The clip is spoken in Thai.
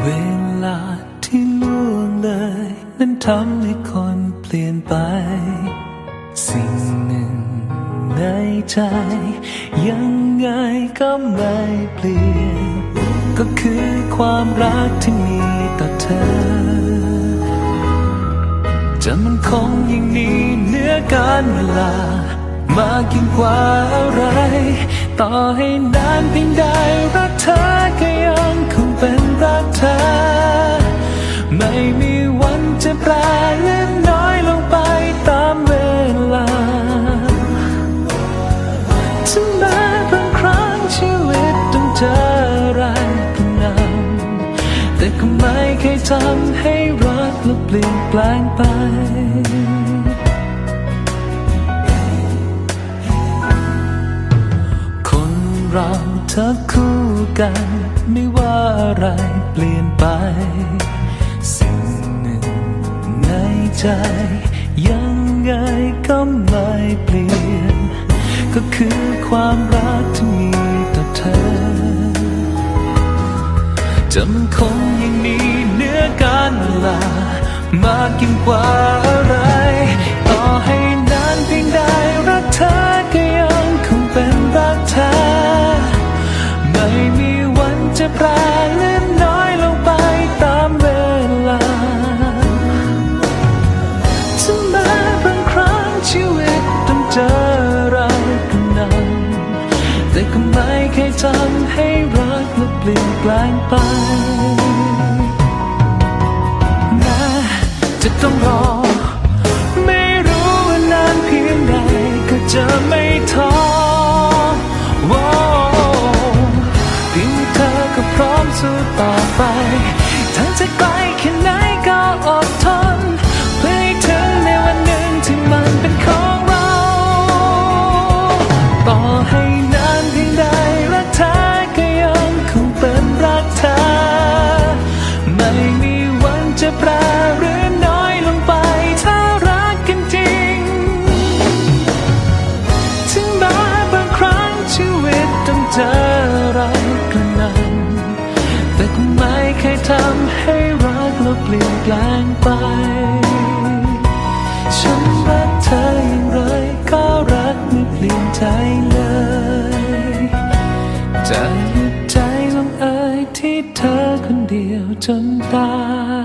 เวลาที่ล่วงเลย นั้นทำให้คนเปลี่ยนไป สิ่งหนึ่งในใจ ยังไงก็ไม่เปลี่ยน ก็คือความรักที่มีต่อเธอ จะมันคงยิ่งนี้เหนือการเวลา มากยิ่งกว่าอะไร ต่อให้นานเพียงใดรักเธอก็ยังคงเป็น รักเธอ ไม่มีวันจะแปรเลื่อนน้อยลงไปตามเวลาถึงแม้บางครั้งชีวิตต้องเจออะไรก็นำแต่ก็ไม่เคยทำให้รักและเปลี่ยนแปลงไปคนเราถ้าคู่ กัน ไม่ว่าอะไรเปลี่ยนไป สิ่งหนึ่งในใจ ยังไงก็ไม่เปลี่ยน ก็คือความรักที่มีต่อเธอจำคงยังมีเนื้อการเวลามากยิ่งกว่า และเปลี่ยนแปลงไปแม้จะต้องรอ ไม่รู้ว่านานเพียงใดก็จะไม่ท้อโว้เพียงเธอก็พร้อมสู้ต่อไป เจออะไรก็นั้นแต่ก็ไม่เคยทำให้รักเราเปลี่ยนแปลงไป ฉันรักเธออย่างไรก็รักไม่เปลี่ยนใจเลยจะหยุดใจลงเอยที่เธอคนเดียวจนตาย